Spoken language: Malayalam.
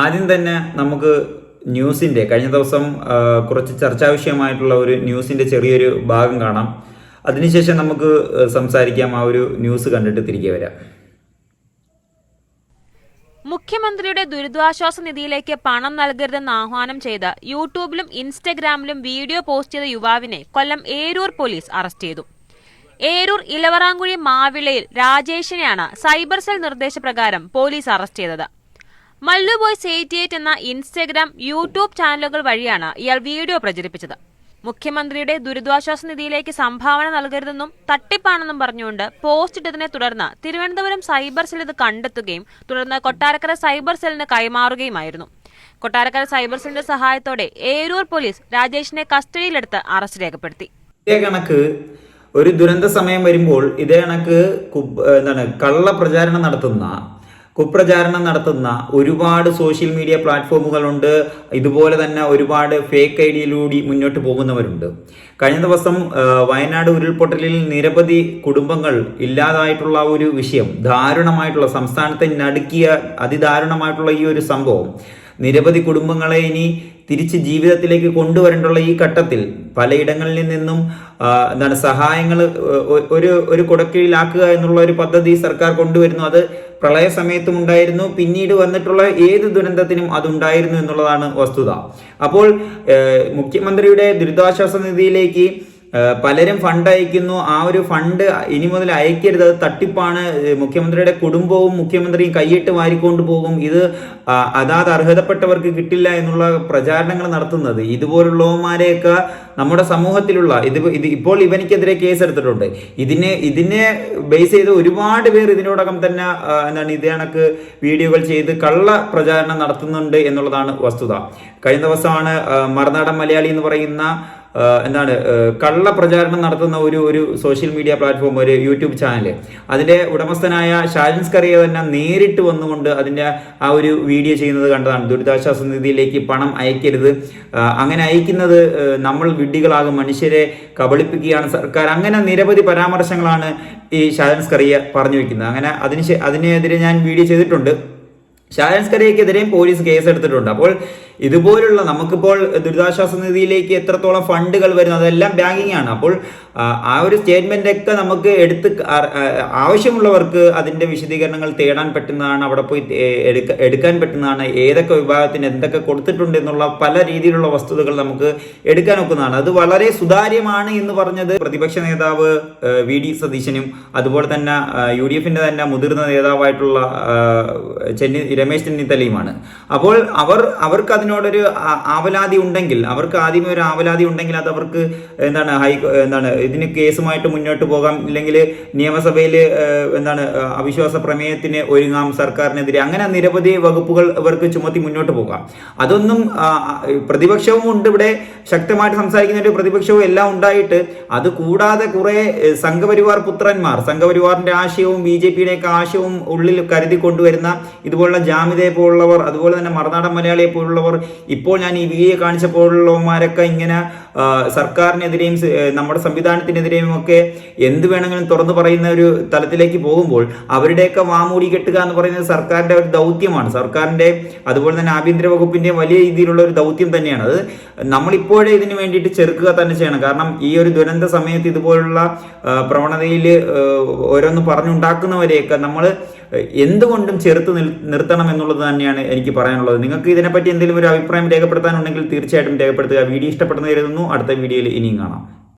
ആദ്യം തന്നെ നമുക്ക് ന്യൂസിന്റെ കഴിഞ്ഞ ദിവസം കുറച്ച് ചർച്ചാവിഷയമായിട്ടുള്ള ഒരു ന്യൂസിന്റെ ചെറിയൊരു ഭാഗം കാണാം. അതിനുശേഷം നമുക്ക് സംസാരിക്കാം ആ ഒരു ന്യൂസ് കണ്ടിട്ട് തിരികെ വരാം. മുഖ്യമന്ത്രിയുടെ ദുരിതാശ്വാസ നിധിയിലേക്ക് പണം നൽകരുതെന്ന് ആഹ്വാനം ചെയ്ത യൂട്യൂബിലും ഇൻസ്റ്റഗ്രാമിലും വീഡിയോ പോസ്റ്റ് ചെയ്ത യുവാവിനെ കൊല്ലം ഏരൂർ പോലീസ് അറസ്റ്റ് ചെയ്തു. ഏരൂർ ഇലവറാങ്കുഴി മാവിളയിൽ രാജേഷിനെയാണ് സൈബർ സെൽ നിർദ്ദേശപ്രകാരം പോലീസ് അറസ്റ്റ് ചെയ്തത്. മല്ലു ബോയ്സ് എയ്റ്റി എയ്റ്റ് എന്ന ഇൻസ്റ്റഗ്രാം യൂട്യൂബ് ചാനലുകൾ വഴിയാണ് ഇയാൾ വീഡിയോ പ്രചരിപ്പിച്ചത്. മുഖ്യമന്ത്രിയുടെ ദുരിതാശ്വാസ നിധിയിലേക്ക് സംഭാവന നൽകരുതെന്നും തട്ടിപ്പാണെന്നും പറഞ്ഞുകൊണ്ട് പോസ്റ്റ് ഇട്ടതിനെ തുടർന്ന് തിരുവനന്തപുരം സൈബർ സെൽ ഇത് കണ്ടെത്തുകയും തുടർന്ന് കൊട്ടാരക്കര സൈബർ സെല്ലിന് കൈമാറുകയുമായിരുന്നു. കൊട്ടാരക്കര സൈബർ സെല്ലിന്റെ സഹായത്തോടെ ഏരൂർ പോലീസ് രാജേഷിനെ കസ്റ്റഡിയിലെടുത്ത് അറസ്റ്റ് രേഖപ്പെടുത്തി. ഒരു ദുരന്ത സമയം വരുമ്പോൾ ഇതേ കണക്ക് എന്താണ് കള്ള പ്രചാരണം നടത്തുന്ന കുപ്രചാരണം നടത്തുന്ന ഒരുപാട് സോഷ്യൽ മീഡിയ പ്ലാറ്റ്ഫോമുകളുണ്ട് ഇതുപോലെ തന്നെ ഒരുപാട് ഫേക്ക് ഐ ഡിയിലൂടെ മുന്നോട്ട് പോകുന്നവരുണ്ട്. കഴിഞ്ഞ ദിവസം വയനാട് ഉരുൾപൊട്ടലിൽ നിരവധി കുടുംബങ്ങൾ ഇല്ലാതായിട്ടുള്ള ഒരു വിഷയം ദാരുണമായിട്ടുള്ള സംസ്ഥാനത്തെ നടുക്കിയ അതിദാരുണമായിട്ടുള്ള ഈ ഒരു സംഭവം. നിരവധി കുടുംബങ്ങളെ ഇനി തിരിച്ച് ജീവിതത്തിലേക്ക് കൊണ്ടുവരേണ്ടുള്ള ഈ ഘട്ടത്തിൽ പലയിടങ്ങളിൽ നിന്നും എന്താണ് സഹായങ്ങൾ ഒരു ഒരു കുടക്കീഴിലാക്കുക എന്നുള്ള ഒരു പദ്ധതി സർക്കാർ കൊണ്ടുവരുന്നു. അത് പ്രളയ സമയത്തും ഉണ്ടായിരുന്നു. പിന്നീട് വന്നിട്ടുള്ള ഏത് ദുരന്തത്തിനും അതുണ്ടായിരുന്നു എന്നുള്ളതാണ് വസ്തുത. അപ്പോൾ മുഖ്യമന്ത്രിയുടെ ദുരിതാശ്വാസ നിധിയിലേക്ക് പലരും ഫണ്ട് അയക്കുന്നു. ആ ഒരു ഫണ്ട് ഇനി മുതൽ അയക്കരുത്. അത് തട്ടിപ്പാണ്. മുഖ്യമന്ത്രിയുടെ കുടുംബവും മുഖ്യമന്ത്രിയും കൈയിട്ട് വാരിക്കൊണ്ട് പോകും. ഇത് അതാത് അർഹതപ്പെട്ടവർക്ക് കിട്ടില്ല എന്നുള്ള പ്രചാരണങ്ങൾ നടത്തുന്നത്. ഇതുപോലുള്ളവന്മാരെയൊക്കെ നമ്മുടെ സമൂഹത്തിലുള്ള ഇത് ഇത് ഇപ്പോൾ ഇവനിക്കെതിരെ കേസ് എടുത്തിട്ടുണ്ട്. ഇതിനെ ഇതിനെ ബേസ് ചെയ്ത് ഒരുപാട് പേർ ഇതിനോടകം തന്നെ എന്താണ് ഇത് കണക്ക് വീഡിയോകൾ ചെയ്ത് കള്ള പ്രചാരണം നടത്തുന്നുണ്ട് എന്നുള്ളതാണ് വസ്തുത. കഴിഞ്ഞ ദിവസമാണ് മറുനാടൻ മലയാളി എന്ന് പറയുന്ന എന്താണ് കള്ള പ്രചാരണം നടത്തുന്ന ഒരു ഒരു സോഷ്യൽ മീഡിയ പ്ലാറ്റ്ഫോം ഒരു യൂട്യൂബ് ചാനൽ അതിന്റെ ഉടമസ്ഥനായ ഷാജൻസ് കറിയ തന്നെ നേരിട്ട് വന്നുകൊണ്ട് അതിന്റെ ആ ഒരു വീഡിയോ ചെയ്യുന്നത് കണ്ടതാണ്. ദുരിതാശ്വാസ നിധിയിലേക്ക് പണം അയക്കരുത്. അങ്ങനെ അയക്കുന്നത് നമ്മൾ വിഡ്ഢികളാകും മനുഷ്യരെ കബളിപ്പിക്കുകയാണ് സർക്കാർ. അങ്ങനെ നിരവധി പരാമർശങ്ങളാണ് ഈ ഷാജൻസ് കറിയ പറഞ്ഞു വെക്കുന്നത്. അങ്ങനെ അതിന് അതിനെതിരെ ഞാൻ വീഡിയോ ചെയ്തിട്ടുണ്ട്. ഷാജൻസ്കരയ്ക്കെതിരെയും പോലീസ് കേസ് എടുത്തിട്ടുണ്ട് അപ്പോൾ ഇതുപോലുള്ള നമുക്കിപ്പോൾ ദുരിതാശ്വാസ നിധിയിലേക്ക് എത്രത്തോളം ഫണ്ടുകൾ വരുന്നു അതെല്ലാം ബാങ്കിങ് ആണ് അപ്പോൾ ആ, ഒരു സ്റ്റേറ്റ്മെന്റ് ഒക്കെ നമുക്ക് എടുത്ത് ആവശ്യമുള്ളവർക്ക് അതിന്റെ വിശദീകരണങ്ങൾ തേടാൻ പറ്റുന്നതാണ് അവിടെ പോയി എടുക്കാൻ പറ്റുന്നതാണ് ഏതൊക്കെ വിഭാഗത്തിന് എന്തൊക്കെ കൊടുത്തിട്ടുണ്ട് എന്നുള്ള പല രീതിയിലുള്ള വസ്തുതകൾ നമുക്ക് എടുക്കാൻ ഒക്കുന്നതാണ്. അത് വളരെ സുതാര്യമാണ് എന്ന് പറഞ്ഞത് പ്രതിപക്ഷ നേതാവ് വി ഡി സതീശനും അതുപോലെ തന്നെ യു ഡി എഫിന്റെ തന്നെ മുതിർന്ന നേതാവായിട്ടുള്ള ചെന്നി രമേശ് ചെന്നിത്തലയുമാണ്. അപ്പോൾ അവർ അവർക്ക് അതിനോടൊരു ആവലാതി ഉണ്ടെങ്കിൽ അവർക്ക് ആദ്യമേ ഒരു ആവലാതി ഉണ്ടെങ്കിൽ അത് അവർക്ക് എന്താണ് ഹൈ എന്താണ് ഇതിന് കേസുമായിട്ട് മുന്നോട്ട് പോകാം ഇല്ലെങ്കിൽ നിയമസഭയിൽ എന്താണ് അവിശ്വാസ പ്രമേയത്തിന് ഒരുങ്ങാം സർക്കാരിനെതിരെ അങ്ങനെ നിരവധി വകുപ്പുകൾ ഇവർക്ക് ചുമത്തി മുന്നോട്ട് പോകാം. അതൊന്നും പ്രതിപക്ഷവും ഉണ്ട് ഇവിടെ. ശക്തമായിട്ട് സംസാരിക്കുന്ന ഒരു പ്രതിപക്ഷവും എല്ലാം ഉണ്ടായിട്ട് അത് കൂടാതെ കുറെ സംഘപരിവാർ പുത്രന്മാർ സംഘപരിവാറിന്റെ ആശയവും ബി ജെ പിയുടെയൊക്കെ ആശയവും ഉള്ളിൽ കരുതി കൊണ്ടുവരുന്ന ഇതുപോലുള്ള ജാമിതയെ പോലുള്ളവർ അതുപോലെ തന്നെ മറുനാടൻ മലയാളിയെ പോലുള്ളവർ ഇപ്പോൾ ഞാൻ ഈ വി കാണിച്ച കാണിച്ചപ്പോഴുള്ളവന്മാരൊക്കെ ഇങ്ങനെ സർക്കാരിനെതിരെയും നമ്മുടെ സംവിധാനത്തിനെതിരെയും ഒക്കെ എന്ത് വേണമെങ്കിലും തുറന്നു പറയുന്ന ഒരു തലത്തിലേക്ക് പോകുമ്പോൾ അവരുടെയൊക്കെ വാമൂടി കെട്ടുക എന്ന് പറയുന്നത് സർക്കാരിന്റെ ഒരു ദൗത്യമാണ്. സർക്കാരിന്റെ അതുപോലെ തന്നെ ആഭ്യന്തര വകുപ്പിന്റെയും വലിയ രീതിയിലുള്ള ഒരു ദൗത്യം തന്നെയാണ്. അത് നമ്മളിപ്പോഴേ ഇതിന് വേണ്ടിയിട്ട് ചെറുക്കുക തന്നെ ചെയ്യണം. കാരണം ഈ ഒരു ദുരന്ത സമയത്ത് ഇതുപോലുള്ള പ്രവണതയിൽ ഓരോന്ന് പറഞ്ഞുണ്ടാക്കുന്നവരെയൊക്കെ നമ്മൾ എന്തുകൊണ്ടും ചെറുത്ത് നിൽ- നിർത്തണം എന്നുള്ളത് തന്നെയാണ് എനിക്ക് പറയാനുള്ളത്. നിങ്ങൾക്ക് ഇതിനെപ്പറ്റി എന്തെങ്കിലും ഒരു അഭിപ്രായം രേഖപ്പെടുത്താനുണ്ടെങ്കിൽ തീർച്ചയായിട്ടും രേഖപ്പെടുത്തുക. വീഡിയോ ഇഷ്ടപ്പെടുന്ന കരുതുന്നു. അടുത്ത വീഡിയോയിൽ ഇനിയും കാണാം.